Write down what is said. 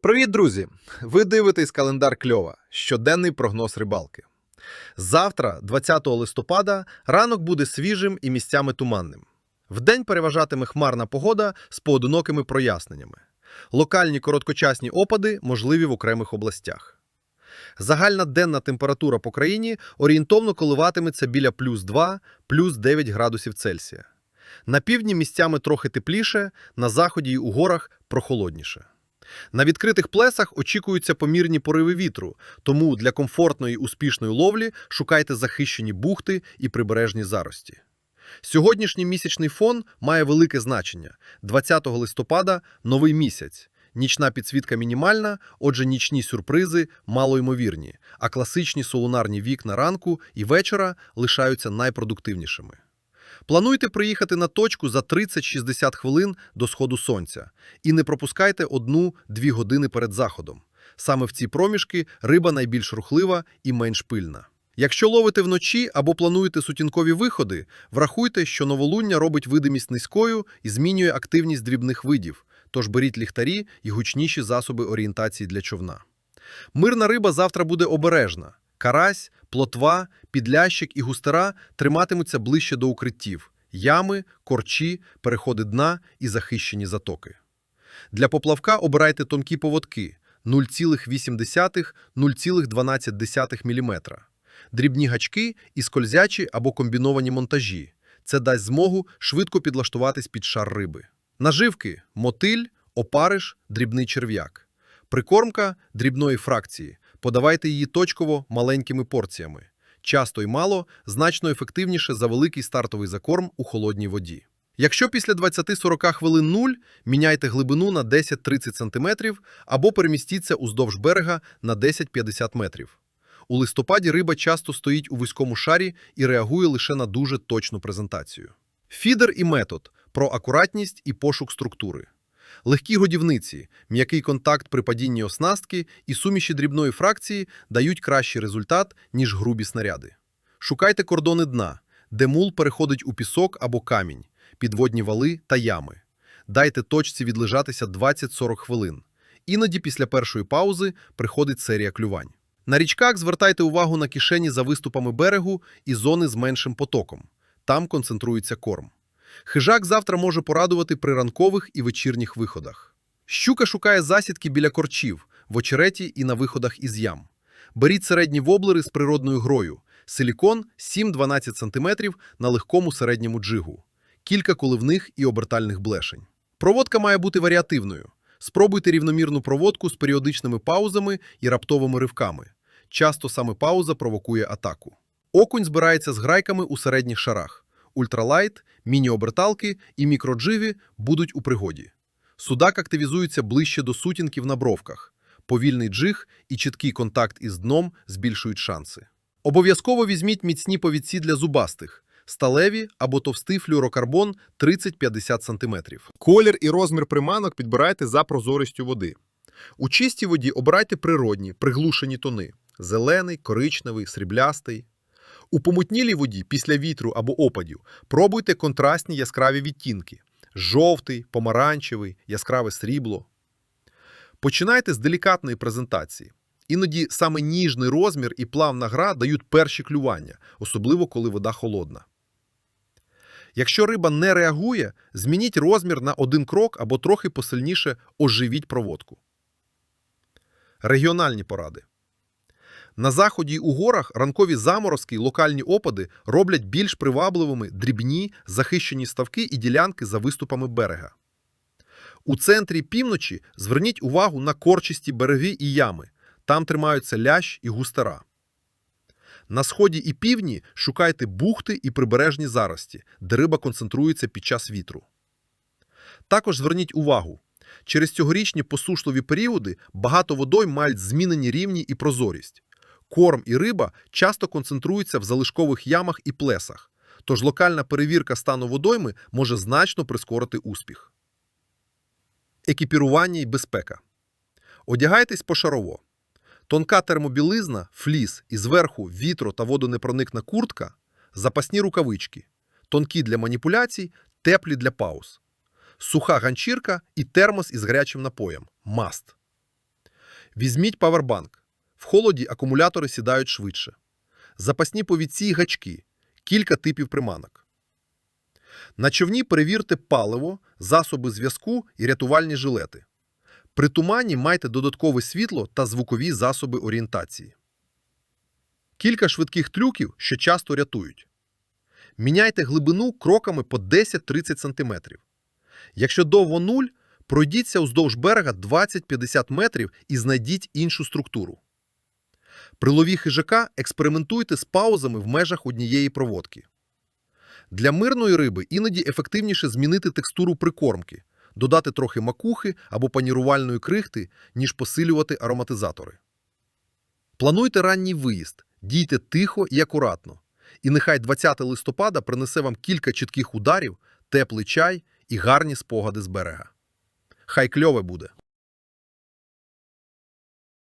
Привіт, друзі! Ви дивитесь календар Кльова, щоденний прогноз рибалки. Завтра, 20 листопада, ранок буде свіжим і місцями туманним. Вдень переважатиме хмарна погода з поодинокими проясненнями. Локальні короткочасні опади можливі в окремих областях. Загальна денна температура по країні орієнтовно коливатиметься біля плюс 2, плюс 9 градусів Цельсія. На півдні місцями трохи тепліше, на заході й у горах прохолодніше. На відкритих плесах очікуються помірні пориви вітру, тому для комфортної успішної ловлі шукайте захищені бухти і прибережні зарості. Сьогоднішній місячний фон має велике значення. 20 листопада новий місяць. Нічна підсвітка мінімальна, отже, нічні сюрпризи малоймовірні, а класичні солунарні вікна ранку і вечора лишаються найпродуктивнішими. Плануйте приїхати на точку за 30-60 хвилин до сходу сонця і не пропускайте одну-дві години перед заходом. Саме в ці проміжки риба найбільш рухлива і менш пильна. Якщо ловите вночі або плануєте сутінкові виходи, врахуйте, що новолуння робить видимість низькою і змінює активність дрібних видів, тож беріть ліхтарі і гучніші засоби орієнтації для човна. Мирна риба завтра буде обережна. Карась, плотва, підлящик і густера триматимуться ближче до укриттів – ями, корчі, переходи дна і захищені затоки. Для поплавка обирайте тонкі поводки – 0,8-0,12 мм. Дрібні гачки і скользячі або комбіновані монтажі. Це дасть змогу швидко підлаштуватись під шар риби. Наживки – мотиль, опариш, дрібний черв'як. Прикормка – дрібної фракції. Подавайте її точково маленькими порціями. Часто й мало, значно ефективніше за великий стартовий закорм у холодній воді. Якщо після 20-40 хвилин нуль, міняйте глибину на 10-30 см або перемістіться уздовж берега на 10-50 метрів. У листопаді риба часто стоїть у вузькому шарі і реагує лише на дуже точну презентацію. Фідер і метод про акуратність і пошук структури. Легкі годівниці, м'який контакт при падінні оснастки і суміші дрібної фракції дають кращий результат, ніж грубі снаряди. Шукайте кордони дна, де мул переходить у пісок або камінь, підводні вали та ями. Дайте точці відлежатися 20-40 хвилин. Іноді після першої паузи приходить серія клювань. На річках звертайте увагу на кишені за виступами берегу і зони з меншим потоком. Там концентрується корм. Хижак завтра може порадувати при ранкових і вечірніх виходах. Щука шукає засідки біля корчів, в очереті і на виходах із ям. Беріть середні воблери з природною грою. Силікон 7-12 см на легкому середньому джигу. Кілька коливних і обертальних блешень. Проводка має бути варіативною. Спробуйте рівномірну проводку з періодичними паузами і раптовими ривками. Часто саме пауза провокує атаку. Окунь збирається з грайками у середніх шарах. Ультралайт, міні-оберталки і мікродживі будуть у пригоді. Судак активізується ближче до сутінків на бровках. Повільний джиг і чіткий контакт із дном збільшують шанси. Обов'язково візьміть міцні повідці для зубастих, сталеві або товстий флюорокарбон 30-50 см. Колір і розмір приманок підбирайте за прозорістю води. У чистій воді обирайте природні, приглушені тони – зелений, коричневий, сріблястий. У помутнілій воді після вітру або опадів пробуйте контрастні яскраві відтінки – жовтий, помаранчевий, яскраве срібло. Починайте з делікатної презентації. Іноді саме ніжний розмір і плавна гра дають перші клювання, особливо коли вода холодна. Якщо риба не реагує, змініть розмір на один крок або трохи посильніше оживіть проводку. Регіональні поради. На заході й у горах ранкові заморозки й локальні опади роблять більш привабливими дрібні захищені ставки і ділянки за виступами берега. У центрі півночі зверніть увагу на корчисті береги і ями. Там тримаються лящ і густера. На сході і півдні шукайте бухти і прибережні зарості, де риба концентрується під час вітру. Також зверніть увагу, через цьогорічні посушливі періоди багато водой мають змінені рівні і прозорість. Корм і риба часто концентруються в залишкових ямах і плесах, тож локальна перевірка стану водойми може значно прискорити успіх. Екіпірування і безпека. Одягайтесь пошарово. Тонка термобілизна, фліс і зверху вітро та водонепроникна куртка, запасні рукавички, тонкі для маніпуляцій, теплі для пауз, суха ганчірка і термос із гарячим напоєм маст. Візьміть павербанк. В холоді акумулятори сідають швидше. Запасні повідці й гачки. Кілька типів приманок. На човні перевірте паливо, засоби зв'язку і рятувальні жилети. При тумані майте додаткове світло та звукові засоби орієнтації. Кілька швидких трюків, що часто рятують. Міняйте глибину кроками по 10-30 см. Якщо довго нуль, пройдіться уздовж берега 20-50 метрів і знайдіть іншу структуру. При лові хижака експериментуйте з паузами в межах однієї проводки. Для мирної риби іноді ефективніше змінити текстуру прикормки, додати трохи макухи або панірувальної крихти, ніж посилювати ароматизатори. Плануйте ранній виїзд, дійте тихо і акуратно. І нехай 20 листопада принесе вам кілька чітких ударів, теплий чай і гарні спогади з берега. Хай кльове буде!